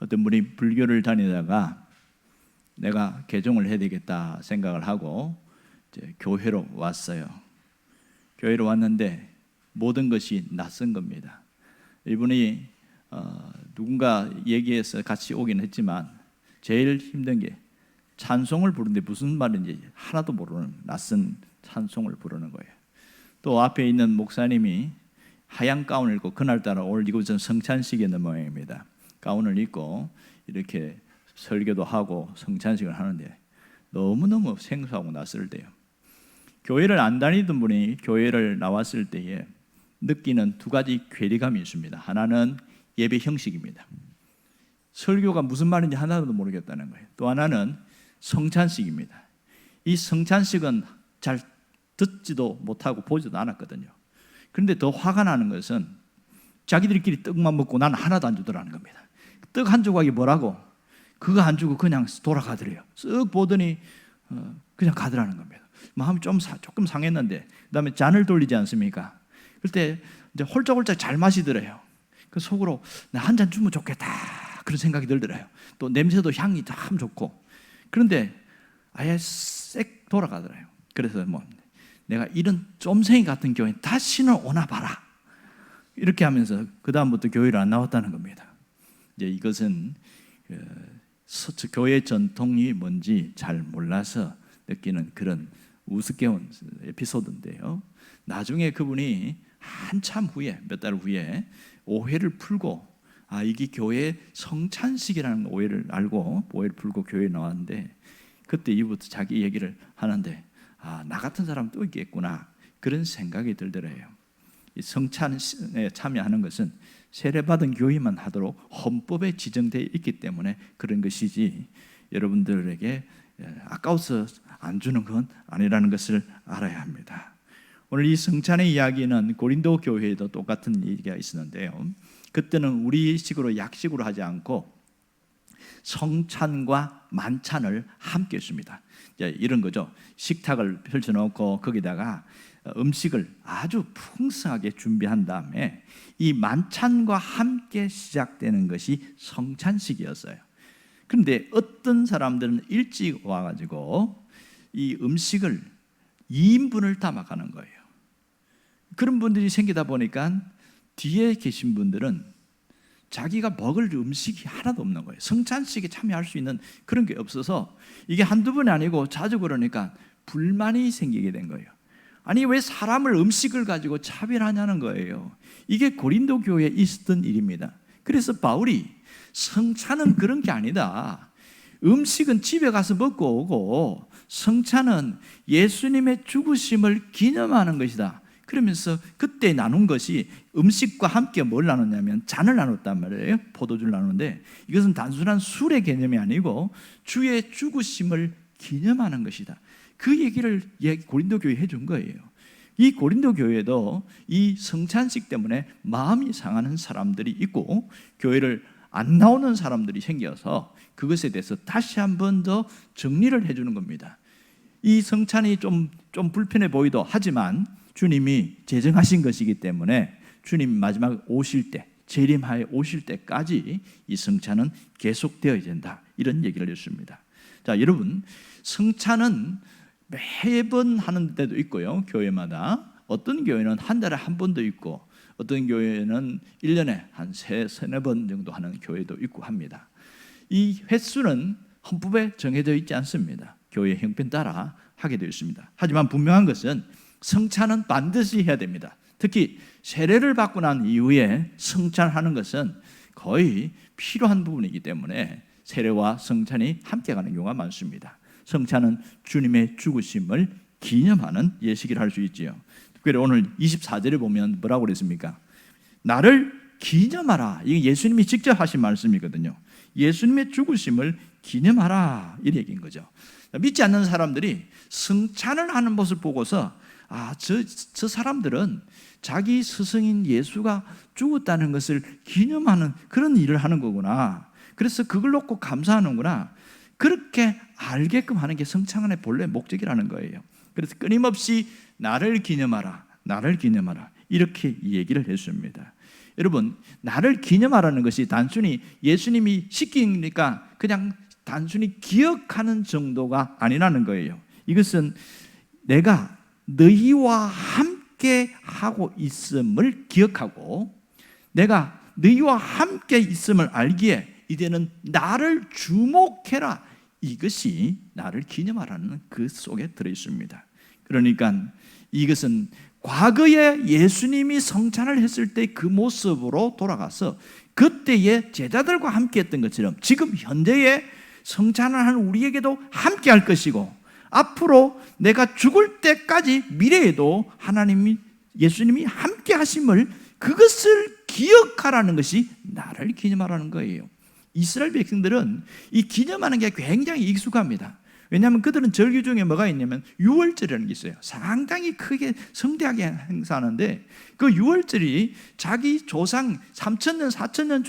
어떤 분이 불교를 다니다가 내가 개종을 해야 되겠다 생각을 하고 교회로 왔어요. 교회로 왔는데 모든 것이 낯선 겁니다. 이분이 어, 누군가 얘기해서 같이 오긴 했지만 제일 힘든 게 찬송을 부르는데 무슨 말인지 하나도 모르는 낯선 찬송을 부르는 거예요. 또 앞에 있는 목사님이 하얀 가운을 입고 그날따라 오늘 이곳은 성찬식이었는 모양입니다. 가운을 입고 이렇게 설교도 하고 성찬식을 하는데 너무너무 생소하고 낯설대요. 교회를 안 다니던 분이 교회를 나왔을 때에 느끼는 두 가지 괴리감이 있습니다. 하나는 예배 형식입니다. 설교가 무슨 말인지 하나도 모르겠다는 거예요. 또 하나는 성찬식입니다. 이 성찬식은 잘 듣지도 못하고 보지도 않았거든요. 그런데 더 화가 나는 것은 자기들끼리 떡만 먹고 난 하나도 안 주더라는 겁니다. 떡 한 조각이 뭐라고? 그거 안 주고 그냥 돌아가더래요. 쓱 보더니 어, 그냥 가더라는 겁니다. 마음이 좀 사, 조금 상했는데 그다음에 잔을 돌리지 않습니까? 그때 이제 홀짝홀짝 잘 마시더래요. 그 속으로 한잔 주면 좋겠다 그런 생각이 들더래요. 또 냄새도 향이 참 좋고 그런데 아예 색 돌아가더래요. 그래서 뭐 내가 이런 쫌생이 같은 교회 다시는 오나 봐라 이렇게 하면서 그 다음부터 교회를 안 나왔다는 겁니다. 이제 이것은 그 교회 전통이 뭔지 잘 몰라서 느끼는 그런 우습게운 에피소드인데요. 나중에 그분이 한참 후에 몇 달 후에 오해를 풀고 아 이게 교회 성찬식이라는 오해를 알고 오해를 풀고 교회에 나왔는데 그때 이후부터 자기 얘기를 하는데 아 나 같은 사람 또 있겠구나 그런 생각이 들더래요. 이 성찬에 참여하는 것은 세례받은 교회만 하도록 헌법에 지정되어 있기 때문에 그런 것이지 여러분들에게 아까워서 안 주는 건 아니라는 것을 알아야 합니다. 오늘 이 성찬의 이야기는 고린도 교회에도 똑같은 얘기가 있었는데요. 그때는 우리식으로 약식으로 하지 않고 성찬과 만찬을 함께 했습니다. 이런 거죠. 식탁을 펼쳐놓고 거기다가 음식을 아주 풍성하게 준비한 다음에 이 만찬과 함께 시작되는 것이 성찬식이었어요. 그런데 어떤 사람들은 일찍 와가지고 이 음식을 2인분을 담아가는 거예요. 그런 분들이 생기다 보니까 뒤에 계신 분들은 자기가 먹을 음식이 하나도 없는 거예요. 성찬식에 참여할 수 있는 그런 게 없어서 이게 한두 번이 아니고 자주 그러니까 불만이 생기게 된 거예요. 아니 왜 사람을 음식을 가지고 차별하냐는 거예요. 이게 고린도 교회에 있었던 일입니다. 그래서 바울이 성찬은 그런 게 아니다. 음식은 집에 가서 먹고 오고 성찬은 예수님의 죽으심을 기념하는 것이다. 그러면서 그때 나눈 것이 음식과 함께 뭘 나눴냐면 잔을 나눴단 말이에요. 포도주를 나누는데 이것은 단순한 술의 개념이 아니고 주의 죽으심을 기념하는 것이다. 그 얘기를 고린도 교회 해준 거예요. 이 고린도 교회도 이 성찬식 때문에 마음이 상하는 사람들이 있고 교회를 안 나오는 사람들이 생겨서 그것에 대해서 다시 한 번 더 정리를 해주는 겁니다. 이 성찬이 좀, 좀 불편해 보이도 하지만 주님이 제정하신 것이기 때문에 주님 마지막 오실 때, 재림하에 오실 때까지 이 성찬은 계속되어야 된다. 이런 얘기를 했습니다. 자, 여러분, 성찬은 매번 하는 데도 있고요. 교회마다. 어떤 교회는 한 달에 한 번도 있고 어떤 교회는 1년에 한 세, 세네 번 정도 하는 교회도 있고 합니다. 이 횟수는 헌법에 정해져 있지 않습니다. 교회 형편 따라 하게 되어 있습니다. 하지만 분명한 것은 성찬은 반드시 해야 됩니다. 특히 세례를 받고 난 이후에 성찬하는 것은 거의 필요한 부분이기 때문에 세례와 성찬이 함께 가는 경우가 많습니다. 성찬은 주님의 죽으심을 기념하는 예식이라 할수 있지요. 특별히 오늘 24절에 보면 뭐라고 그랬습니까? 나를 기념하라. 이게 예수님이 직접 하신 말씀이거든요. 예수님의 죽으심을 기념하라. 이 얘기인 거죠. 믿지 않는 사람들이 성찬을 하는 모습을 보고서 아, 저, 저 사람들은 자기 스승인 예수가 죽었다는 것을 기념하는 그런 일을 하는 거구나. 그래서 그걸 놓고 감사하는구나. 그렇게 알게끔 하는 게 성찬의 본래 목적이라는 거예요. 그래서 끊임없이 나를 기념하라, 나를 기념하라 이렇게 얘기를 했습니다. 여러분 나를 기념하라는 것이 단순히 예수님이 시키니까 그냥 단순히 기억하는 정도가 아니라는 거예요. 이것은 내가 너희와 함께 하고 있음을 기억하고 내가 너희와 함께 있음을 알기에 이제는 나를 주목해라. 이것이 나를 기념하라는 그 속에 들어 있습니다. 그러니까 이것은 과거에 예수님이 성찬을 했을 때 그 모습으로 돌아가서 그때의 제자들과 함께 했던 것처럼 지금 현재의 성찬을 하는 우리에게도 함께 할 것이고 앞으로 내가 죽을 때까지 미래에도 하나님이 예수님이 함께 하심을 그것을 기억하라는 것이 나를 기념하라는 거예요. 이스라엘 백성들은 이 기념하는 게 굉장히 익숙합니다. 왜냐하면 그들은 절기 중에 뭐가 있냐면 유월절이라는 게 있어요. 상당히 크게 성대하게 행사하는데 그 유월절이 자기 조상 3천 년, 4천 년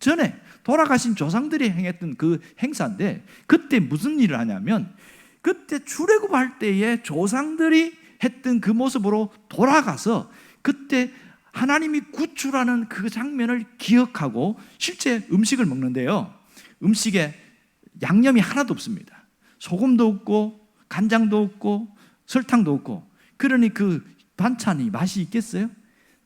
전에 돌아가신 조상들이 행했던 그 행사인데 그때 무슨 일을 하냐면 그때 출애굽할 때에 조상들이 했던 그 모습으로 돌아가서 그때 하나님이 구출하는 그 장면을 기억하고 실제 음식을 먹는데요. 음식에 양념이 하나도 없습니다. 소금도 없고 간장도 없고 설탕도 없고 그러니 그 반찬이 맛이 있겠어요?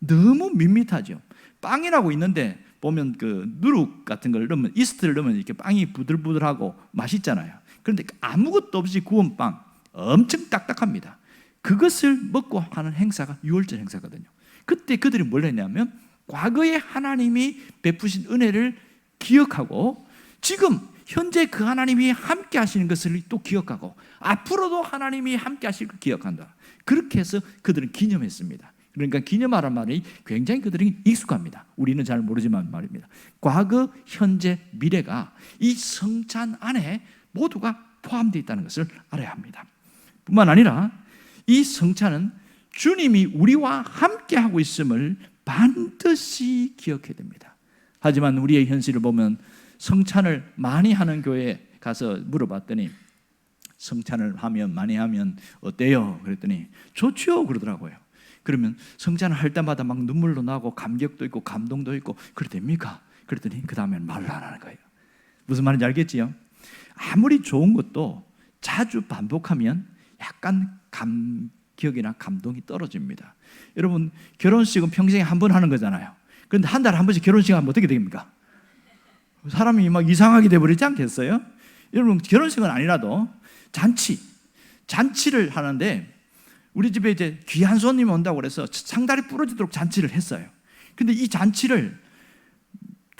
너무 밋밋하죠. 빵이라고 있는데 보면 그 누룩 같은 걸 넣으면 이스트를 넣으면 이렇게 빵이 부들부들하고 맛있잖아요. 그런데 아무것도 없이 구운 빵 엄청 딱딱합니다. 그것을 먹고 하는 행사가 유월절 행사거든요. 그때 그들이 뭘 했냐면 과거에 하나님이 베푸신 은혜를 기억하고 지금 현재 그 하나님이 함께 하시는 것을 또 기억하고 앞으로도 하나님이 함께 하실 걸 기억한다. 그렇게 해서 그들은 기념했습니다. 그러니까 기념하란 말이 굉장히 그들이 익숙합니다. 우리는 잘 모르지만 말입니다. 과거, 현재, 미래가 이 성찬 안에 모두가 포함되어 있다는 것을 알아야 합니다. 뿐만 아니라 이 성찬은 주님이 우리와 함께 하고 있음을 반드시 기억해야 됩니다. 하지만 우리의 현실을 보면 성찬을 많이 하는 교회에 가서 물어봤더니 성찬을 하면 많이 하면 어때요? 그랬더니 좋죠 그러더라고요. 그러면 성찬을 할 때마다 막 눈물도 나고 감격도 있고 감동도 있고 그래 됩니까? 그랬더니 그 다음엔 말을 안 하는 거예요. 무슨 말인지 알겠지요? 아무리 좋은 것도 자주 반복하면 약간 감 기억이나 감동이 떨어집니다. 여러분 결혼식은 평생에 한 번 하는 거잖아요. 그런데 한 달에 한 번씩 결혼식 하면 어떻게 됩니까? 사람이 막 이상하게 돼버리지 않겠어요? 여러분 결혼식은 아니라도 잔치, 잔치를 하는데 우리 집에 이제 귀한 손님 온다고 그래서 상다리 부러지도록 잔치를 했어요. 근데 이 잔치를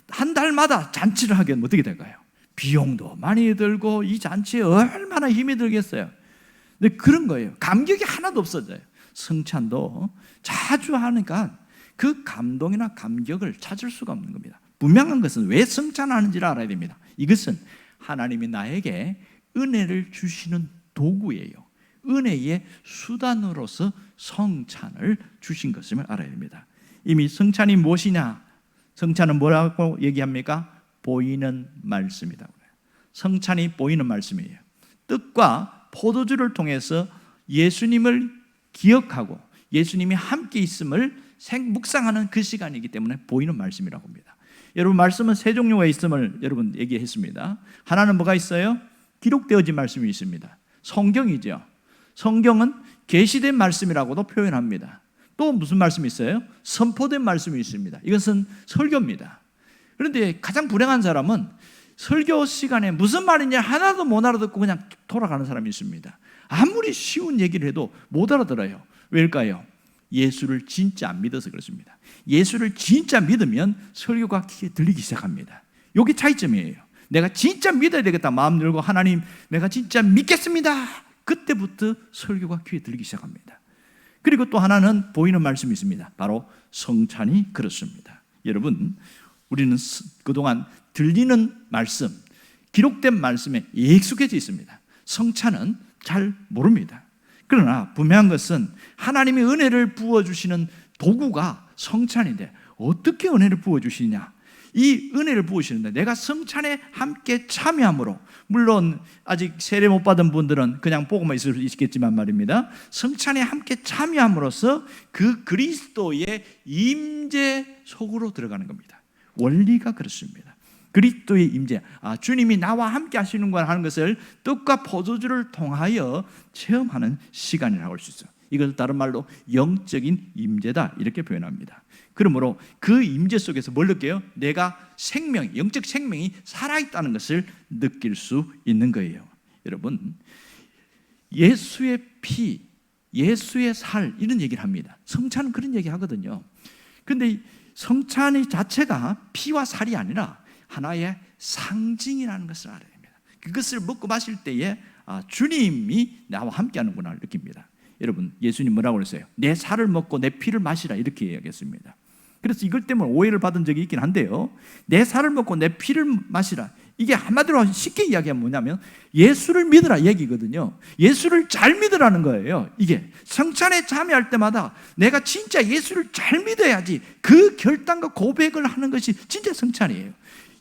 한 달마다 잔치를 하게 되면 어떻게 될까요? 비용도 많이 들고 이 잔치에 얼마나 힘이 들겠어요. 근데 그런 거예요. 감격이 하나도 없어져요. 성찬도 자주 하니까 그 감동이나 감격을 찾을 수가 없는 겁니다. 분명한 것은 왜 성찬하는지를 알아야 됩니다. 이것은 하나님이 나에게 은혜를 주시는 도구예요. 은혜의 수단으로서 성찬을 주신 것임을 알아야 됩니다. 이미 성찬이 무엇이냐? 성찬은 뭐라고 얘기합니까? 보이는 말씀이다. 성찬이 보이는 말씀이에요. 뜻과 포도주를 통해서 예수님을 기억하고 예수님이 함께 있음을 묵상하는 그 시간이기 때문에 보이는 말씀이라고 합니다. 여러분 말씀은 세 종류가 있음을 여러분 얘기했습니다. 하나는 뭐가 있어요? 기록되어진 말씀이 있습니다. 성경이죠. 성경은 계시된 말씀이라고도 표현합니다. 또 무슨 말씀이 있어요? 선포된 말씀이 있습니다. 이것은 설교입니다. 그런데 가장 불행한 사람은 설교 시간에 무슨 말인지 하나도 못 알아듣고 그냥 돌아가는 사람이 있습니다. 아무리 쉬운 얘기를 해도 못 알아들어요. 왜일까요? 예수를 진짜 안 믿어서 그렇습니다. 예수를 진짜 믿으면 설교가 귀에 들리기 시작합니다. 여기 차이점이에요. 내가 진짜 믿어야 되겠다 마음 들고 하나님 내가 진짜 믿겠습니다. 그때부터 설교가 귀에 들리기 시작합니다. 그리고 또 하나는 보이는 말씀이 있습니다. 바로 성찬이 그렇습니다. 여러분 우리는 그동안 들리는 말씀, 기록된 말씀에 익숙해져 있습니다. 성찬은 잘 모릅니다. 그러나 분명한 것은 하나님의 은혜를 부어주시는 도구가 성찬인데 어떻게 은혜를 부어주시냐? 이 은혜를 부으시는데 내가 성찬에 함께 참여함으로 물론 아직 세례 못 받은 분들은 그냥 보고만 있을 수 있겠지만 말입니다. 성찬에 함께 참여함으로써 그 그리스도의 임재 속으로 들어가는 겁니다. 원리가 그렇습니다. 그리스도의 임재, 아, 주님이 나와 함께 하시는구나 하는 것을 떡과 포도주를 통하여 체험하는 시간이라고 할 수 있어요. 이것을 다른 말로 영적인 임재다 이렇게 표현합니다. 그러므로 그 임재 속에서 뭘 느껴요? 내가 생명, 영적 생명이 살아있다는 것을 느낄 수 있는 거예요. 여러분, 예수의 피, 예수의 살 이런 얘기를 합니다. 성찬은 그런 얘기 하거든요. 근데 성찬의 자체가 피와 살이 아니라 하나의 상징이라는 것을 알아야 됩니다. 그것을 먹고 마실 때에 아, 주님이 나와 함께하는구나 느낍니다. 여러분 예수님 뭐라고 그랬어요? 내 살을 먹고 내 피를 마시라 이렇게 이야기했습니다. 그래서 이걸 때문에 오해를 받은 적이 있긴 한데요. 내 살을 먹고 내 피를 마시라. 이게 한마디로 쉽게 이야기하면 뭐냐면 예수를 믿으라 얘기거든요. 예수를 잘 믿으라는 거예요. 이게 성찬에 참여할 때마다 내가 진짜 예수를 잘 믿어야지 그 결단과 고백을 하는 것이 진짜 성찬이에요.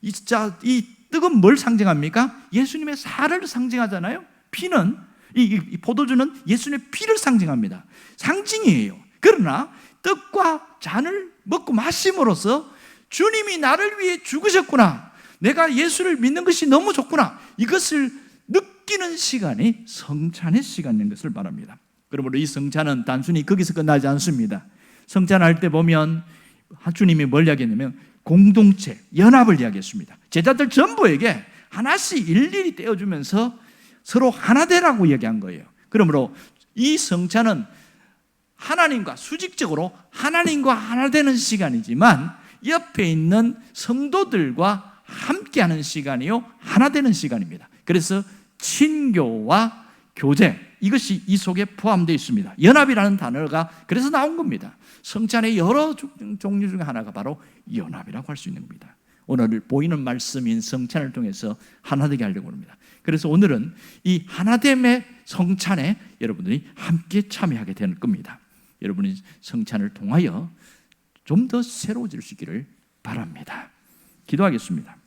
이 진짜 이 떡은 뭘 상징합니까? 예수님의 살을 상징하잖아요. 피는 이, 이, 이 포도주는 예수님의 피를 상징합니다. 상징이에요. 그러나 떡과 잔을 먹고 마심으로써 주님이 나를 위해 죽으셨구나. 내가 예수를 믿는 것이 너무 좋구나. 이것을 느끼는 시간이 성찬의 시간인 것을 말합니다. 그러므로 이 성찬은 단순히 거기서 끝나지 않습니다. 성찬할 때 보면 주님이 뭘 이야기했냐면 공동체, 연합을 이야기했습니다. 제자들 전부에게 하나씩 일일이 떼어주면서 서로 하나 되라고 얘기한 거예요. 그러므로 이 성찬은 하나님과 수직적으로 하나님과 하나 되는 시간이지만 옆에 있는 성도들과 함께하는 시간이요 하나 되는 시간입니다. 그래서 친교와 교제 이것이 이 속에 포함되어 있습니다. 연합이라는 단어가 그래서 나온 겁니다. 성찬의 여러 종류 중에 하나가 바로 연합이라고 할 수 있는 겁니다. 오늘 보이는 말씀인 성찬을 통해서 하나 되게 하려고 합니다. 그래서 오늘은 이 하나됨의 성찬에 여러분들이 함께 참여하게 될 겁니다. 여러분이 성찬을 통하여 좀 더 새로워질 수 있기를 바랍니다. 기도하겠습니다.